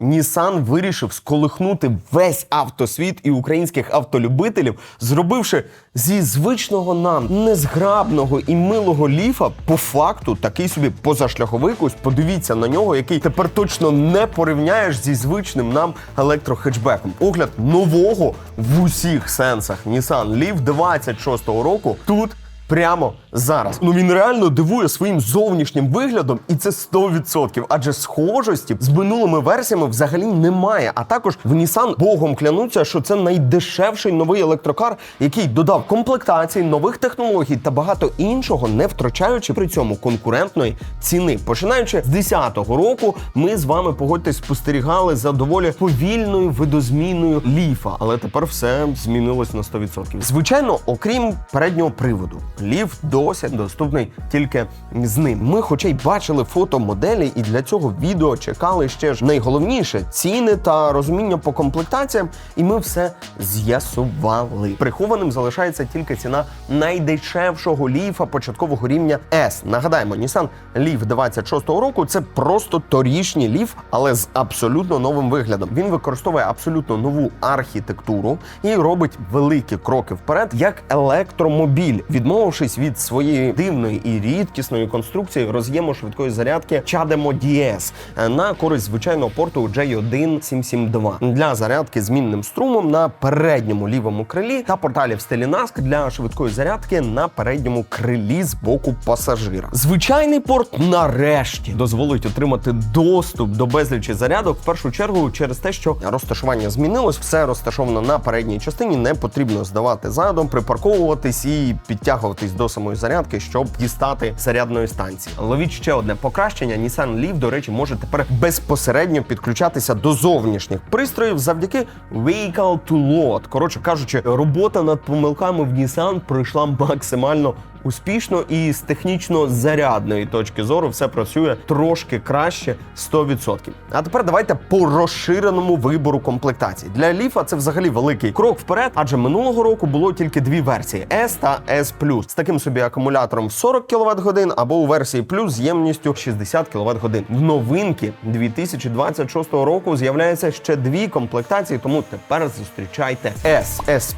Nissan вирішив сколихнути весь автосвіт і українських автолюбителів, зробивши зі звичного нам незграбного і милого ліфа по факту такий собі позашляховик. Ось подивіться на нього, який тепер точно не порівняєш зі звичним нам електрохетчбеком. Огляд нового в усіх сенсах Nissan Leaf 26-го року тут. Прямо зараз. Ну він реально дивує своїм зовнішнім виглядом, і це 100%. Адже схожості з минулими версіями взагалі немає. А також в Nissan богом клянуться, що це найдешевший новий електрокар, який додав комплектацій, нових технологій та багато іншого, не втрачаючи при цьому конкурентної ціни. Починаючи з 10-го року, ми з вами погодьтесь спостерігали за доволі повільною видозміною ліфа, але тепер все змінилось на 100%. Звичайно, окрім переднього приводу. Ліф досі доступний тільки з ним. Ми, хоча й бачили фото моделі, і для цього відео чекали ще ж найголовніше ціни та розуміння по комплектаціям, і ми все з'ясували. Прихованим залишається тільки ціна найдешевшого ліфа початкового рівня S. Нагадаємо, Nissan Leaf 26-го року це просто торішній ліф, але з абсолютно новим виглядом. Він використовує абсолютно нову архітектуру і робить великі кроки вперед, як електромобіль, відмовившись від своєї дивної і рідкісної конструкції роз'єму швидкої зарядки CHAdeMO DS на користь звичайного порту J1772 для зарядки змінним струмом на передньому лівому крилі та порталів в стилі NASC для швидкої зарядки на передньому крилі з боку пасажира. Звичайний порт нарешті дозволить отримати доступ до безлічі зарядок в першу чергу через те, що розташування змінилось, все розташовано на передній частині. Не потрібно здавати задом, припарковуватись і підтягуватись до самої зарядки, щоб дістати зарядної станції. Ловіть ще одне покращення. Nissan Leaf, до речі, може тепер безпосередньо підключатися до зовнішніх пристроїв завдяки Vehicle to Load. Коротше кажучи, робота над помилками в Nissan пройшла максимально успішно і з технічно зарядної точки зору все працює трошки краще 100%. А тепер давайте по розширеному вибору комплектацій. Для ліфа це взагалі великий крок вперед, адже минулого року було тільки дві версії S та S+, з таким собі акумулятором в 40 кВт годин або у версії Plus з ємністю 60 кВт годин. В новинки 2026 року з'являється ще дві комплектації, тому тепер зустрічайте S, S+,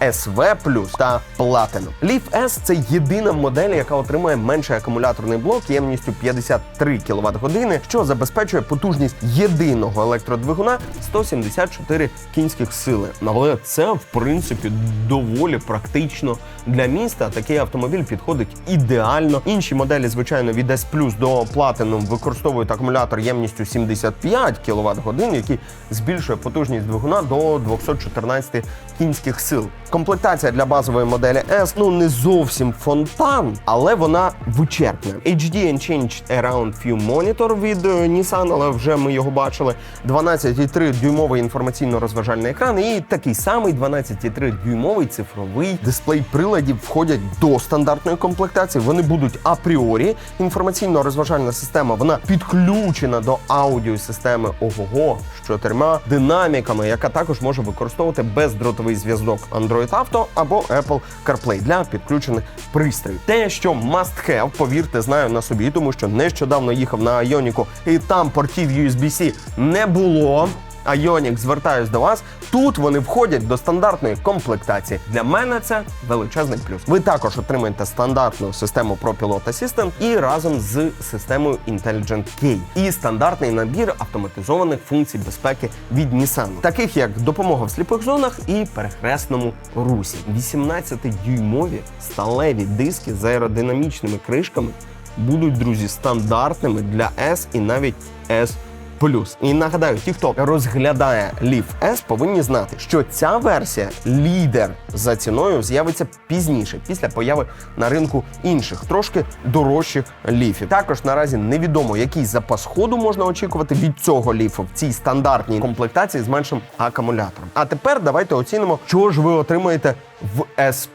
SV+, та Platinum. Leaf S – це єдина модель, яка отримує менший акумуляторний блок ємністю 53 кВт години, що забезпечує потужність єдиного електродвигуна 174 кінських сили. Але це в принципі доволі практично для міста. Такий автомобіль підходить ідеально. Інші моделі, звичайно, від S Plus до Platinum використовують акумулятор ємністю 75 кВт годин, який збільшує потужність двигуна до 214 кінських сил. Комплектація для базової моделі S ну не зовсім фонтан, але вона вичерпна. HD Unchanged Around View Monitor від е, Nissan, але вже ми його бачили. 12,3 дюймовий інформаційно-розважальний екран і такий самий 12,3 дюймовий цифровий дисплей приладів входять до стандартної комплектації. Вони будуть апріорі. Інформаційно-розважальна система вона підключена до аудіосистеми ОГО з чотирма динаміками, яка також може використовувати бездротовий зв'язок Android Auto або Apple CarPlay для підключених пристроїв. Те, що must have, повірте, знаю на собі, тому що нещодавно їхав на Айоніку і там портів USB-C не було. Айонік, звертаюсь до вас. Тут вони входять до стандартної комплектації. Для мене це величезний плюс. Ви також отримаєте стандартну систему ProPilot Assistant і разом з системою Intelligent Key і стандартний набір автоматизованих функцій безпеки від Nissan, таких як допомога в сліпих зонах і перехресному русі. 18-дюймові сталеві диски з аеродинамічними кришками будуть друзі стандартними для S і навіть S плюс. І нагадаю, ті, хто розглядає Leaf S, повинні знати, що ця версія лідер за ціною з'явиться пізніше, після появи на ринку інших, трошки дорожчих ліфів. Також наразі невідомо, який запас ходу можна очікувати від цього ліфу в цій стандартній комплектації з меншим акумулятором. А тепер давайте оцінимо, що ж ви отримаєте в S+,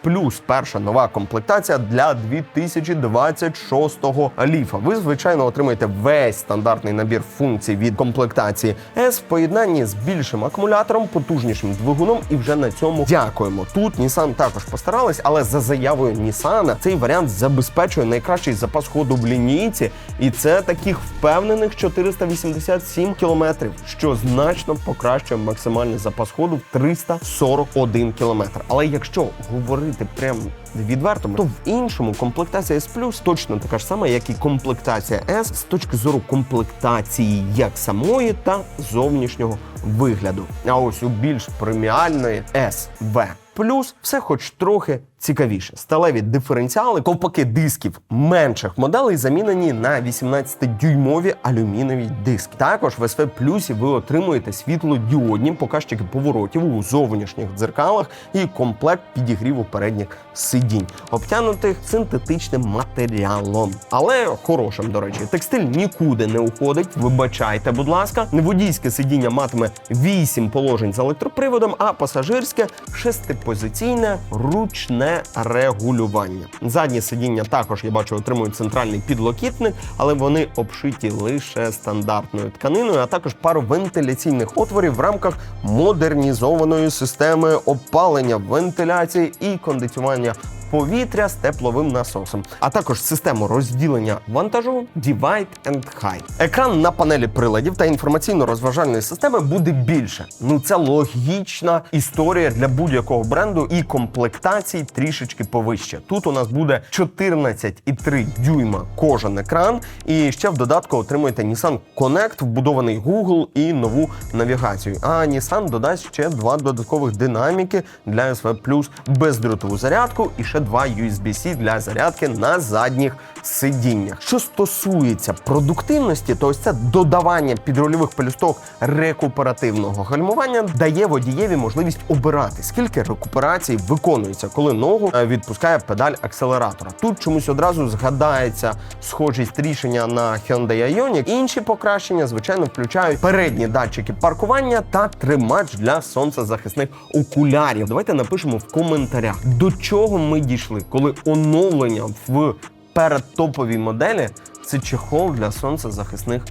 перша нова комплектація для 2026 ліфа. Ви, звичайно, отримаєте весь стандартний набір функцій від комплектації S в поєднанні з більшим акумулятором, потужнішим двигуном, і вже на цьому дякуємо. Тут Nissan також постарались, але за заявою Nissan цей варіант забезпечує найкращий запас ходу в лінійці, і це таких впевнених 487 кілометрів, що значно покращує максимальний запас ходу в 341 кілометр. Але якщо говорити прям відверто, то в іншому комплектація S точно така ж сама, як і комплектація S з точки зору комплектації як самої та зовнішнього вигляду. А ось у більш преміальної SV Плюс все хоч трохи цікавіше. Сталеві диференціали, ковпаки дисків менших моделей замінені на 18-дюймові алюмінові диски. Також в SV Плюсі ви отримуєте світлодіодні показчики поворотів у зовнішніх дзеркалах і комплект підігріву передніх сидінь, обтянутих синтетичним матеріалом. Але хорошим, до речі, текстиль нікуди не уходить. Вибачайте, будь ласка, водійське сидіння матиме 8 положень з електроприводом, а пасажирське шестипозиційне ручне регулювання. Задні сидіння також я бачу отримують центральний підлокітник, але вони обшиті лише стандартною тканиною, а також пару вентиляційних отворів в рамках модернізованої системи опалення, вентиляції і кондиціювання повітря з тепловим насосом, а також систему розділення вантажу Divide and Hide. Екран на панелі приладів та інформаційно-розважальної системи буде більше. Ну це логічна історія для будь-якого бренду і комплектацій трішечки повище. Тут у нас буде 14,3 дюйма кожен екран, і ще в додатку отримуєте Nissan Connect, вбудований Google і нову навігацію. А Nissan додасть ще два додаткових динаміки для SV+, бездротову зарядку і ще два USB-C для зарядки на задніх сидіннях. Що стосується продуктивності, то ось це додавання підрульових пелюсток рекуперативного гальмування дає водієві можливість обирати, скільки рекуперацій виконується, коли ногу е, відпускає педаль акселератора. Тут чомусь одразу згадається схожість рішення на Hyundai Ioniq. Інші покращення, звичайно, включають передні датчики паркування та тримач для сонцезахисних окулярів. Давайте напишемо в коментарях, до чого ми дійшли, коли оновлення в передтоповій моделі це чехол для сонцезахисних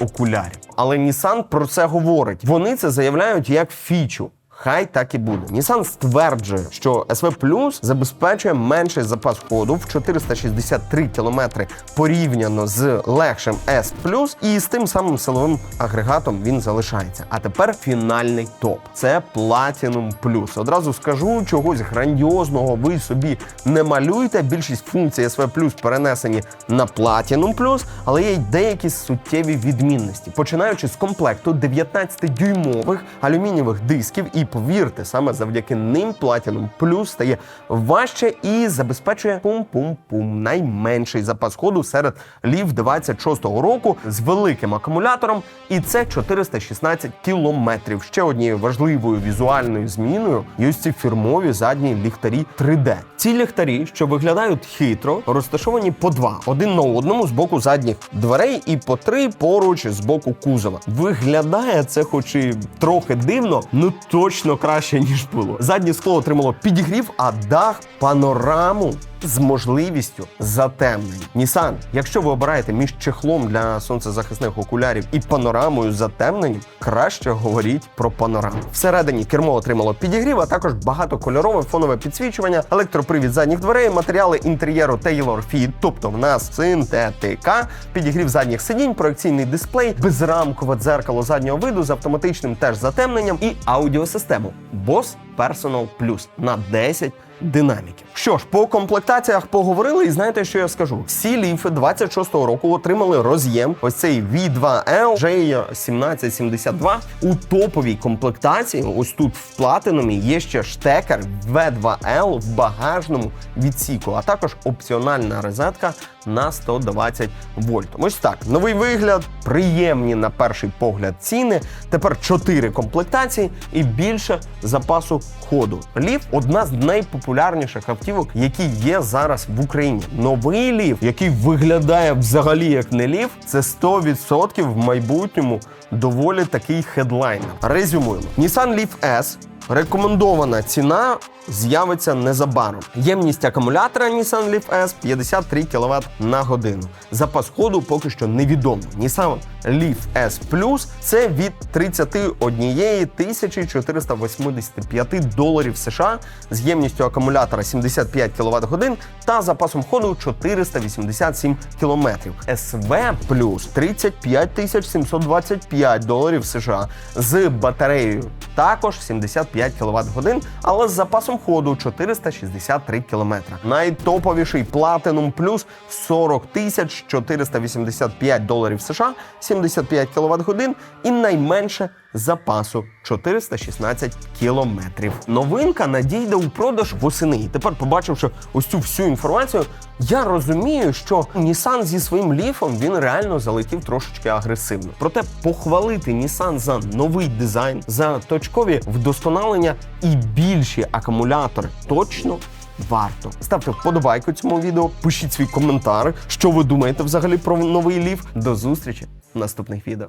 окулярів. Але Nissan про це говорить. Вони це заявляють як фічу. Хай так і буде. Nissan стверджує, що SV Plus забезпечує менший запас ходу в 463 кілометри порівняно з легшим S Plus, і з тим самим силовим агрегатом він залишається. А тепер фінальний топ. Це Platinum Plus. Одразу скажу, чогось грандіозного ви собі не малюйте. Більшість функцій SV Plus перенесені на Platinum Plus, але є й деякі суттєві відмінності, починаючи з комплекту 19-дюймових алюмінієвих дисків і повірте, саме завдяки ним Platinum Plus стає важче і забезпечує пум-пум-пум найменший запас ходу серед лів 26-го року з великим акумулятором, і це 416 кілометрів. Ще однією важливою візуальною зміною є ось ці фірмові задні ліхтарі 3D. Ці ліхтарі, що виглядають хитро, розташовані по два: один на одному з боку задніх дверей і по три поруч з боку кузова. Виглядає це, хоч і трохи дивно, ну точно краще ніж було. Заднє скло отримало підігрів, а дах панораму. З можливістю затемнень. Nissan, якщо ви обираєте між чехлом для сонцезахисних окулярів і панорамою затемненням, краще говоріть про панораму. Всередині кермо отримало підігрів, а також багатокольорове фонове підсвічування, електропривід задніх дверей, матеріали інтер'єру Taylor Fit, тобто в нас синтетика, підігрів задніх сидінь, проекційний дисплей, безрамкове дзеркало заднього виду з автоматичним теж затемненням і аудіосистему Bose Personal Plus на 10 динаміків. Що ж, по комплектаціях поговорили, і знаєте, що я скажу? Всі ліфи 26-го року отримали роз'єм. Ось цей V2L J1772 у топовій комплектації. Ось тут в платинумі є ще штекер V2L в багажному відсіку, а також опціональна розетка на 120 вольт. Ось так. Новий вигляд, приємні на перший погляд ціни. Тепер 4 комплектації і більше запасу ходу. Лів одна з найпопулярніших автівок, які є зараз в Україні. Новий ліф, який виглядає взагалі як не лів, це 100% в майбутньому доволі такий хедлайнер. Резюмуємо: Nissan Leaf S Рекомендована ціна з'явиться незабаром. Ємність акумулятора Nissan Leaf S 53 кВт на годину. Запас ходу поки що невідомо. Nissan Leaf S Plus це від 31 485 доларів США з ємністю акумулятора 75 кВт годин та запасом ходу 487 км. SV Plus 35 725 доларів США з батареєю також 75 кВт годин, але з запасом ходу 463 км. Найтоповіший Platinum Plus 40 485 доларів США, 75 кВт годин і найменше запасу 416 кілометрів. Новинка надійде у продаж восени. І тепер, побачивши ось цю всю інформацію, я розумію, що Nissan зі своїм ліфом він реально залетів трошечки агресивно. Проте похвалити Nissan за новий дизайн, за точкові вдосконалення і більші акумулятори точно. Варто ставте вподобайку цьому відео, пишіть свій коментар, що ви думаєте взагалі про новий ліф. До зустрічі в наступних відео.